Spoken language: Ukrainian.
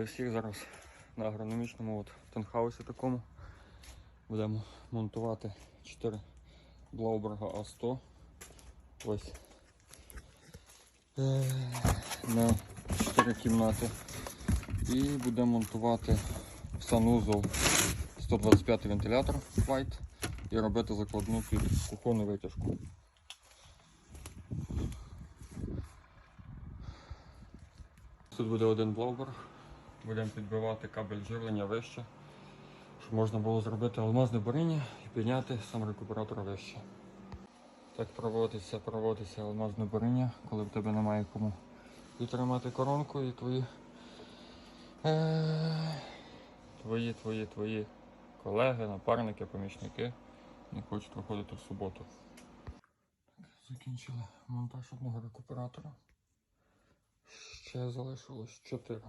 Вітаю всіх зараз на агрономічному от, тенхаусі такому. Будемо монтувати 4 Блауберга А100. Ось. Е, На 4 кімнати. І будемо монтувати в санузол 125 вентилятор White і робити закладну під кухонну витяжку. Тут буде один блоуберг. Будемо підбивати кабель живлення вище, щоб можна було зробити алмазне буріння і підняти сам рекуператор вище. Так проводиться, проводиться алмазне буріння, коли в тебе немає кому і тримати коронку, і твої, е, твої, твої, твої колеги, напарники, помічники не хочуть виходити в суботу. Закінчили монтаж одного рекуператора. Ще залишилось 4.